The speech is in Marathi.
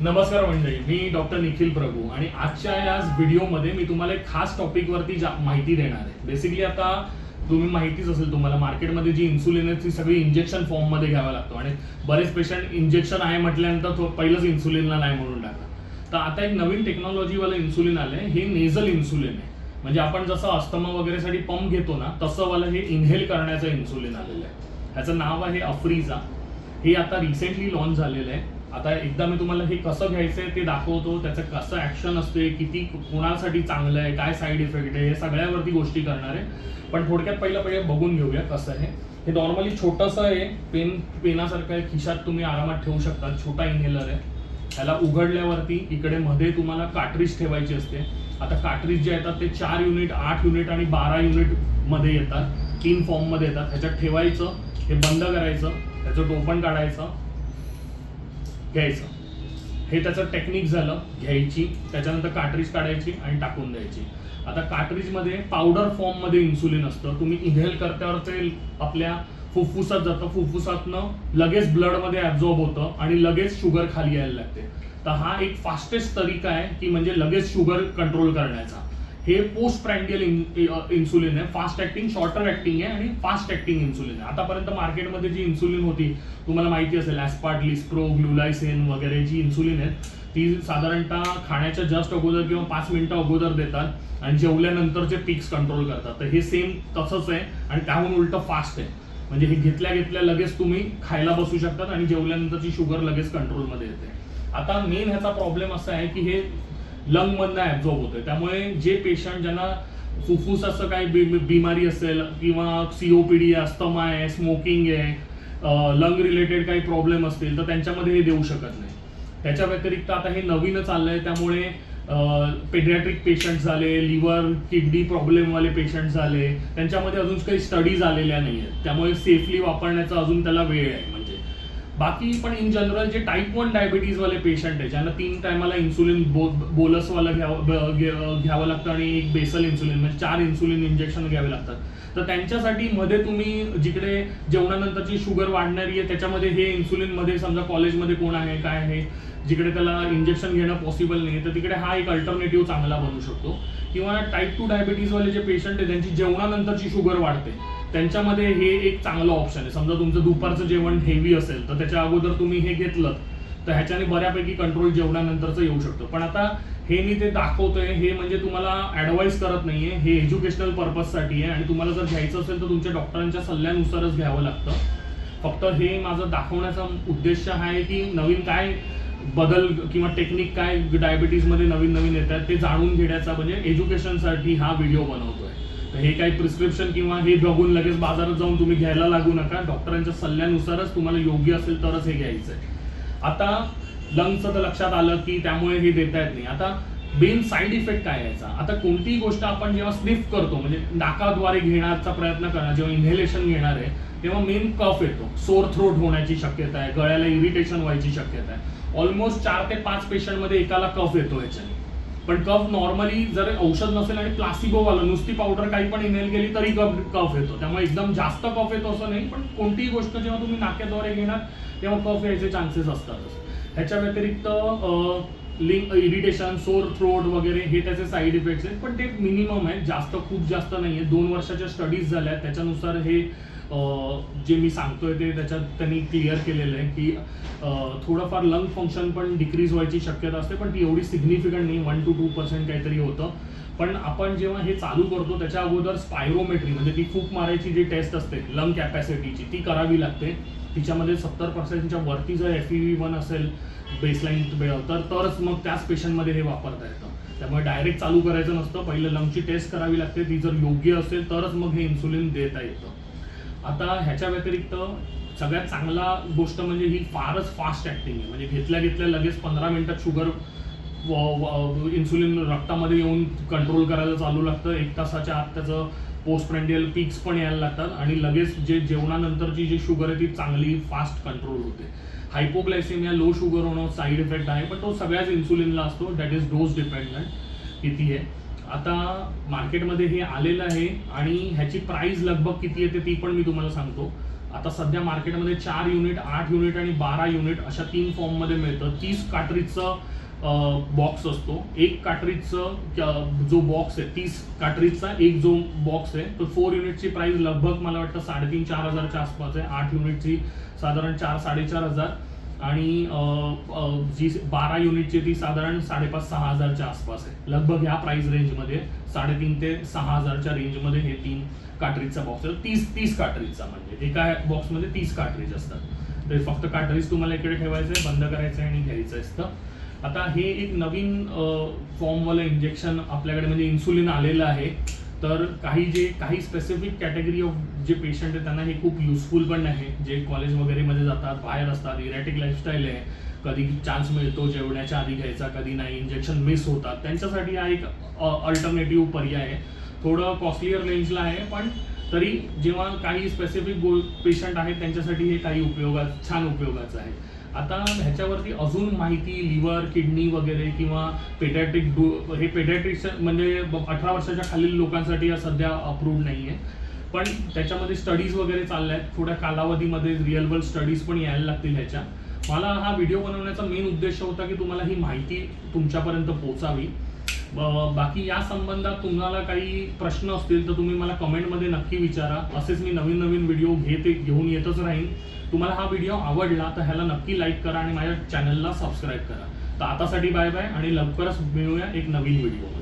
नमस्कार मंडळी मी डॉक्टर निखिल प्रभू आणि आजच्या याच व्हिडिओमध्ये मी तुम्हाला एक खास टॉपिकवरती जा माहिती देणार आहे. बेसिकली आता तुम्ही माहितीच असेल तुम्हाला मार्केटमध्ये जी इन्सुलिन आहे ती सगळी इंजेक्शन फॉर्ममध्ये घ्यावा लागतो. आणि बरेच पेशंट इंजेक्शन आहे म्हटल्यानंतर तो पहिलंच इन्सुलिनला नाही म्हणून टाकतात तर आता एक नवीन टेक्नॉलॉजीवालं इन्सुलिन आलंय हे नेझल इन्सुलिन आहे. म्हणजे आपण जसं अस्थमा वगैरेसाठी पंप घेतो ना तसं वाला हे इन्हेल करण्याचं इन्सुलिन आलेलं आहे. ह्याचं नाव आहे अफ्रिजा हे आता रिसेंटली लॉन्च झालेलं आहे. आता एकदा मी तुम्हाला हे कसं घ्यायचं आहे ते दाखवतो त्याचं कसं ऍक्शन असते किती कोणासाठी चांगलं आहे काय साईड इफेक्ट आहे हे सगळ्यावरती गोष्टी करणार आहे. पण थोडक्यात पहिलं पहिले बघून घेऊया कसं आहे. हे नॉर्मली छोटंसं आहे पेन पेनासारखं आहे खिशात तुम्ही आरामात ठेवू शकता छोटा इन्हेलर आहे. त्याला उघडल्यावरती इकडे मध्ये तुम्हाला काट्रीज ठेवायची असते. आता काट्रीज जे येतात ते चार युनिट आठ युनिट आणि बारा युनिटमध्ये येतात. तीन फॉर्ममध्ये येतात. ह्याच्यात ठेवायचं हे बंद करायचं त्याचं टोपण काढायचं घ्यायचं. हे त्याचं टेक्निक झालं घ्यायची त्याच्यानंतर काट्रीज काढायची आणि टाकून द्यायची. आता कार्ट्रीजमध्ये पावडर फॉर्ममध्ये इन्सुलिन असतं. तुम्ही इन्हेल करत्यावर ते आपल्या फुफ्फुसात जातं. फुफ्फुसातनं लगेच ब्लडमध्ये ॲब्झॉर्ब होतं आणि लगेच शुगर खाली यायला लागते. तर हा एक फास्टेस्ट तरीका आहे की म्हणजे लगेच शुगर कंट्रोल करण्याचा. हे पोस्ट प्रँडियल इन्सुलिन आहे. फास्ट ऍक्टिंग शॉर्टर ऍक्टिंग आहे आणि फास्ट ऍक्टिंग इन्सुलिन आहे. आतापर्यंत मार्केटमध्ये जी इन्सुलिन होती तुम्हाला माहिती असेल ॲस्पार्ट लिस्प्रो ग्लुलायसेन वगैरे जी इन्सुलिन आहेत ती साधारणतः खाण्याच्या जस्ट अगोदर किंवा पाच मिनिटं अगोदर देतात आणि जेवल्यानंतरचे पिक्स कंट्रोल करतात. तर हे सेम तसंच आहे आणि त्याहून उलटं फास्ट आहे. म्हणजे हे घेतल्या घेतल्या लगेच तुम्ही खायला बसू शकतात आणि जेवल्यानंतरची शुगर लगेच कंट्रोलमध्ये येते. आता मेन ह्याचा प्रॉब्लेम असा आहे की हे लंगमधनं ॲब्झॉर्ब होतं त्यामुळे जे पेशंट ज्यांना फुफ्फुस असं काही बिमारी असेल किंवा सीओपीडी आहे अस्थमा आहे स्मोकिंग आहे लंग रिलेटेड काही प्रॉब्लेम असतील तर त्यांच्यामध्ये हे देऊ शकत नाही. त्याच्या व्यतिरिक्त आता हे नवीनच आलंय त्यामुळे पेडियाट्रिक पेशंट झाले लिव्हर किडनी प्रॉब्लेमवाले पेशंट झाले. त्यांच्यामध्ये अजून काही स्टडीज आलेल्या नाही आहेत त्यामुळे सेफली वापरण्याचा अजून त्याला वेळ आहे. बाकी पण इन जनरल जे टाईप वन वाले पेशंट आहे ज्यांना तीन टायमाला इन्सुलिन बो बोलसवाला घ्यावं घ्यावं लागतं आणि एक बेसल इन्सुलिन म्हणजे चार इन्सुलिन इंजेक्शन घ्यावे लागतात. तर त्यांच्यासाठी मध्ये तुम्ही जिकडे जेवणानंतरची शुगर वाढणारी आहे त्याच्यामध्ये हे इन्सुलिनमध्ये समजा कॉलेजमध्ये कोण आहे काय आहे जिकडे त्याला इंजेक्शन घेणं पॉसिबल नाही तर तिकडे हा एक अल्टरनेटिव्ह चांगला बनू शकतो. किंवा टाईप टू वाले जे पेशंट आहे त्यांची जेवणानंतरची शुगर वाढते. त्यांच्यामध्ये हे एक चांगलं ऑप्शन आहे. समजा तुमचं दुपारचं जेवण हेवी असेल तर त्याच्या अगोदर तुम्ही हे घेतलं तर ह्याच्याने बऱ्यापैकी कंट्रोल जेवणानंतरचं येऊ शकतं. पण आता हे मी ते दाखवतोय हे म्हणजे तुम्हाला ऍडवाइस करत नाहीये हे एज्युकेशनल पर्पजसाठी आहे. आणि तुम्हाला जर घ्यायचं असेल तर तुमच्या डॉक्टरांच्या सल्ल्यानुसारच घ्यावं लागतं. फक्त हे माझं दाखवण्याचा उद्देश हा आहे की नवीन काय बदल किंवा टेक्निक काय डायबिटीजमध्ये नवीन नवीन येतात ते जाणून घेण्याचा म्हणजे एज्युकेशनसाठी हा व्हिडिओ बनवतोय. तर हे काही प्रिस्क्रिप्शन किंवा हे बघून लगेच बाजारात जाऊन तुम्ही घ्यायला लागू नका. डॉक्टरांच्या सल्ल्यानुसारच तुम्हाला योग्य असेल तरच हे घ्यायचं आहे आता लंगचं तर लक्षात आलं की त्यामुळे हे देता येत नाही. आता बेन साईड इफेक्ट काय यायचा आता कोणतीही गोष्ट आपण जेव्हा स्निफ करतो म्हणजे नाकाद्वारे घेण्याचा प्रयत्न करणार जेव्हा इन्हेलेशन घेणार आहे तेव्हा मेन कफ येतो. सोर थ्रोट होण्याची शक्यता आहे गळ्याला इरिटेशन व्हायची शक्यता आहे. ऑलमोस्ट चार ते पाच पेशंटमध्ये एकाला कफ येतो याच्याने. पण कफ नॉर्मली जर औषध नसेल आणि प्लासिबो वाला नुसती पावडर काही पण इनेल केली तरी कफ कफ येतो. त्यामुळे एकदम जास्त कफ येतो असं नाही पण कोणतीही गोष्ट जेव्हा तुम्ही नाक्याद्वारे घेणार तेव्हा कफ यायचे चान्सेस असतातच ह्याच्या व्यतिरिक्त लिंक इरिटेशन सोर थ्रोट वगैरे हे त्याचे साईड इफेक्ट्स आहेत. पण ते मिनिमम आहे जास्त खूप जास्त नाही आहे दोन वर्षाच्या स्टडीज झाल्या आहेत त्याच्यानुसार हे जे मी सांगतोय ते त्याच्यात त्यांनी क्लिअर केलेलं आहे की थोडंफार लंग फंक्शन पण डिक्रीज व्हायची शक्यता असते पण ती एवढी सिग्निफिकंट नाही वन टू टू पर्सेंट काहीतरी होतं. पण आपण जेव्हा हे चालू करतो त्याच्या अगोदर स्पायरोमेट्री म्हणजे ती फूक मारायची जी टेस्ट असते लंग कॅपॅसिटीची ती करावी लागते. तिच्यामध्ये सत्तर पर्सेंटच्या वरती जर एफ ई वन असेल बेसलाईन तर तरच मग त्याच पेशंटमध्ये हे वापरता येतं. त्यामुळे डायरेक्ट चालू करायचं नसतं पहिलं लंगची टेस्ट करावी लागते ती जर योग्य असेल तरच मग हे इन्सुलिन देता येतं. आता ह्याच्या व्यतिरिक्त सगळ्यात चांगला गोष्ट म्हणजे ही फारच फास्ट ॲक्टिंग आहे. म्हणजे घेतल्या घेतल्या लगेच पंधरा मिनटात शुगर इन्सुलिन रक्तामध्ये येऊन कंट्रोल करायला चालू लागतं. एक तासाच्या आत त्याचं पोस्टप्रेंडियल पीक्स पण यायला लागतात आणि लगेच जे जेवणानंतरची जी शुगर आहे ती चांगली फास्ट कंट्रोल होते. हायपोग्लायसेमिया लो शुगर होणं साईड इफेक्ट आहे पण तो सगळ्याच इन्सुलिनला असतो. दॅट इज डोस डिपेंडंट किती आहे. आता मार्केटमध्ये हे आलेलं आहे आणि ह्याची प्राइस लगभग किती येते ती पण मी तुम्हाला सांगतो. आता सध्या मार्केटमध्ये चार युनिट आठ युनिट आणि बारा युनिट अशा तीन फॉर्ममध्ये मिळतं. तीस काटरीजचं बॉक्स असतो. एक काटरीजचं जो बॉक्स आहे तीस काटरीजचा एक जो बॉक्स आहे तो फोर युनिटची प्राइस लगभग मला वाटतं साडेतीन चार हजारच्या आसपास आहे. आठ युनिटची साधारण चार साडेचार हजार. आणि जी बारा युनिटची ती साधारण साडेपाच सहा हजारच्या आसपास आहे. लगभग ह्या प्राइस रेंजमध्ये साडेतीन ते सहा हजारच्या रेंजमध्ये हे तीन कार्ट्रीजचा बॉक्स आहे. तीस तीस कार्ट्रीजचा म्हणजे. एका बॉक्समध्ये तीस कार्ट्रीज असतात. तर फक्त कार्ट्रीज तुम्हाला इकडे ठेवायचं आहे बंद करायचं आहे आणि घ्यायचं असतं. आता हे एक नवीन फॉर्मवालं इंजेक्शन आपल्याकडे म्हणजे इन्सुलिन आलेलं आहे. तर काही जे काही स्पेसिफिक कॅटेगरी ऑफ जे पेशंट आहे त्यांना हे खूप युजफुल पण आहे. जे कॉलेज वगैरेमध्ये जातात बाहेर असतात इरॅटिक लाईफस्टाईल आहे. कधी चान्स मिळतो जेवण्याच्या आधी घ्यायचा कधी नाही इंजेक्शन मिस होतात. त्यांच्यासाठी हा एक अल्टरनेटिव्ह पर्याय आहे. थोडं कॉस्टलियर रेंजला आहे पण तरी जेव्हा काही स्पेसिफिक गो पेशंट आहेत त्यांच्यासाठी हे काही उपयोगा छान उपयोगाचं आहे. आता ह्याच्यावरती अजून माहिती लिव्हर किडनी वगैरे किंवा पेडॅट्रिक डू हे पेडॅट्रिक्स म्हणजे अठरा वर्षाच्या खालील लोकांसाठी सध्या अप्रूव्ड नाही आहे पण त्याच्यामध्ये स्टडीज वगैरे चालल्या आहेत थोड्या कालावधीमध्ये रिअल वर्ल्ड स्टडीज पण यायला लागतील ह्याच्या. मला हा व्हिडिओ बनवण्याचा मेन उद्देश होता की तुम्हाला ही माहिती तुमच्यापर्यंत पोहोचावी. बाकी या संबंधात तुम्हाला काही प्रश्न असतील तर तुम्ही मला कमेंटमध्ये नक्की विचारा. असेच मी नवीन नवीन व्हिडिओ घेते घेऊन येतच राहीन. तुम्हाला हा व्हिडिओ आवडला तर ह्याला नक्की लाईक करा आणि माझ्या चॅनलला सबस्क्राईब करा. तर आतासाठी बाय बाय आणि लवकरच मिळूया एक नवीन व्हिडिओ